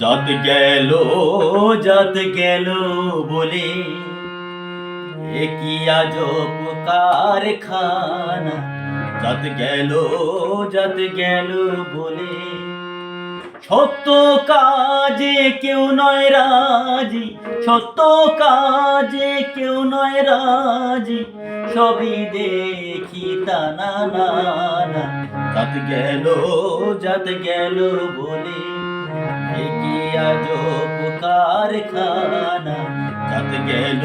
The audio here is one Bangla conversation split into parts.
যত গেল যত গেল বলে এ কি আজব কারখানা? যত গেল যত গেল বলে সত্য কাজে কেউ নয় রাজি, সত্য কাজে কেউ নয় রাজি, সবই দেখি তা না না যাত গেল যাত গেল বলে কারখানা যাত গেল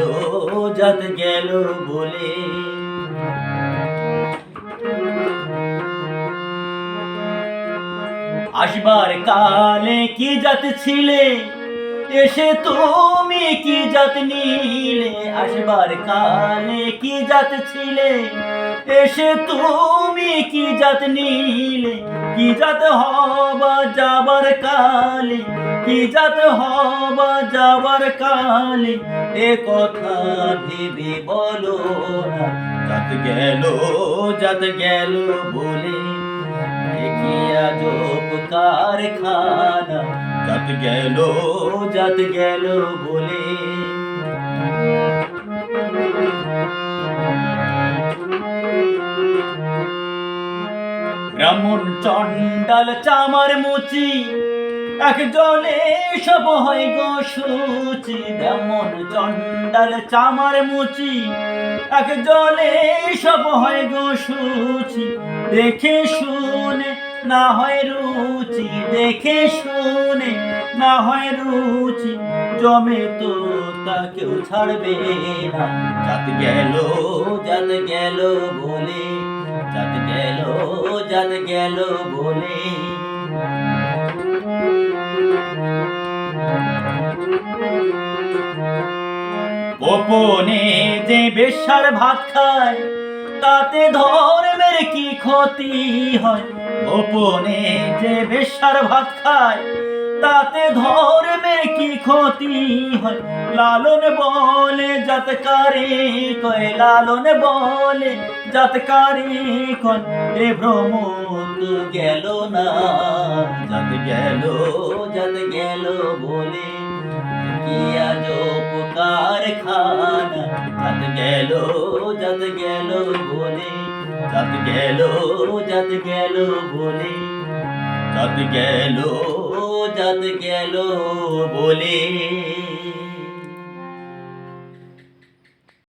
যাত গেল বলে আসবার কালে কি জাত ছিলে? এসে তুমি কি জাত নিলে? আসবার কালে কি জাত ছিলে? এসে তুমি কি জাত নিলে? কি জাত হবা যাবার কালে? কি জাত হবা যাবার কালে? এ কথা ভেবে বলো না। জাত গেল জাত গেল বলে যোগ কারখানা যাত গেল যাত গেল বলে ব্রাহ্মণ চণ্ডাল চামার মুচি এক জলে সব হয় গো সুচি ব্রাহ্মণ চণ্ডাল চামার মুচি এক জলে সব হয় গো সুচি দেখে শুনে না হয় রুচি দেখে শুনে, না হয় রুচি জমে তো তা কেউ ছাড়বে না। যাত গেল যাত গেল বলে যাত গেল যাত গেল বলে। গোপনে যে বেশার ভাত খায় তাতে ধর্মের কি ক্ষতি হয়? গোপনে যে বেশার ভাত খায়, তাতে ধর্মের কি ক্ষতি হয়? লালন বলে জাতকারে কয়, লালন বলে জাতকারে কয়, এ ভ্রম গেল না, জাত গেল জাত গেল জাত গেল বলে জাত গেল জাত গেল বলে জাত গেল জাত গেল বলে